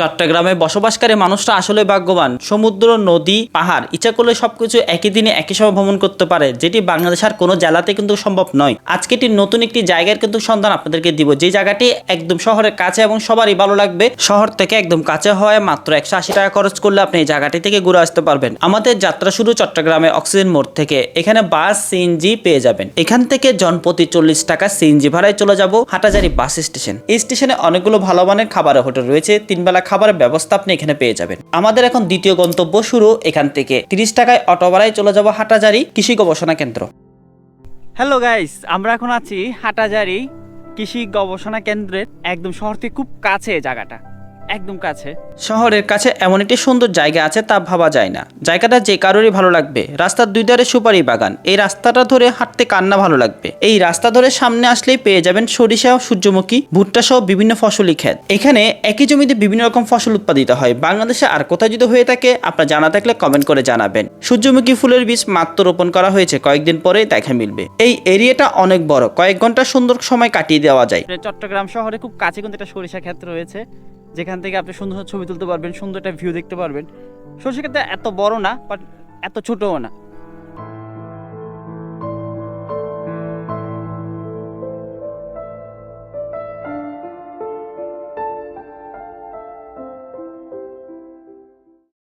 চট্টগ্রামে বসবাসকারী মানুষরা আসলে ভাগ্যবান। সমুদ্র, নদী, পাহাড় ইচ্ছা করলে সবকিছু একই দিনে একই সময় ভ্রমণ করতে পারে, যেটি বাংলাদেশের কোনো জেলাতে কিন্তু সম্ভব নয়। আজকে এটি নতুন একটি জায়গার কিন্তু সন্ধান আপনাদেরকে দিব, যে জায়গাটি একদম শহরের কাছে এবং সবারই ভালো লাগবে। শহর থেকে একদম কাছে হওয়ায় মাত্র একশো আশি টাকা খরচ করলে আপনি এই জায়গাটি থেকে ঘুরে আসতে পারবেন। আমাদের যাত্রা শুরু চট্টগ্রামে অক্সিজেন মোড় থেকে। এখানে বাস, সিএনজি পেয়ে যাবেন। এখান থেকে জনপ্রতি চল্লিশ টাকা সিএনজি ভাড়ায় চলে যাব হাটাজারি বাস স্টেশন। এই স্টেশনে অনেকগুলো ভালো মানের খাবারের হোটেল রয়েছে। তিন বেলা খাবারের ব্যবস্থা আপনি এখানে পেয়ে যাবেন। আমাদের এখন দ্বিতীয় গন্তব্য শুরু, এখান থেকে। তিরিশ টাকায় অটো ভাড়ায় চলে যাব হাটাজারি কৃষি গবেষণা কেন্দ্র। হ্যালো গাইস আমরা এখন আছি হাটাজারি কৃষি গবেষণা কেন্দ্রের একদম শহর থেকে খুব কাছে জায়গাটা। একদম কাছে। শহরের কাছে এমন একটি সুন্দর জায়গা আছে তা ভাবা যায় না। জায়গাটা যে কারোরই ভালো লাগবে। রাস্তার দুই ধারে সুপারি বাগান। এই রাস্তাটা ধরে হাঁটতে কান্না ভালো লাগবে? এই রাস্তা ধরে সামনে আসলেই পেয়ে যাবেন সরিষা সূর্যমুখী ভুট্টা সহ বিভিন্ন ফসলি ক্ষেত। এখানে একই জমিতে বিভিন্ন রকম ফসল উৎপাদিত হয়। বাংলাদেশে আর কোথায় যদি হয়ে থাকে আপনার জানা থাকলে কমেন্ট করে জানাবেন। সূর্যমুখী ফুলের বীজ মাত্র রোপণ করা হয়েছে। কয়েকদিন পরেই দেখা মিলবে। এই এরিয়াটা অনেক বড়। কয়েক ঘণ্টা সুন্দর সময় কাটিয়ে দেওয়া যায়। চট্টগ্রাম শহরে খুব কাছে কিন্তু একটা সরিষা ক্ষেত্র রয়েছে। যেখান থেকে আপনি সুন্দর ছবি তুলতে পারবেন, সুন্দর একটা ভিউ দেখতে পারবেন। সরষে ক্ষেত্রে এত বড় না বাট এত ছোটও না।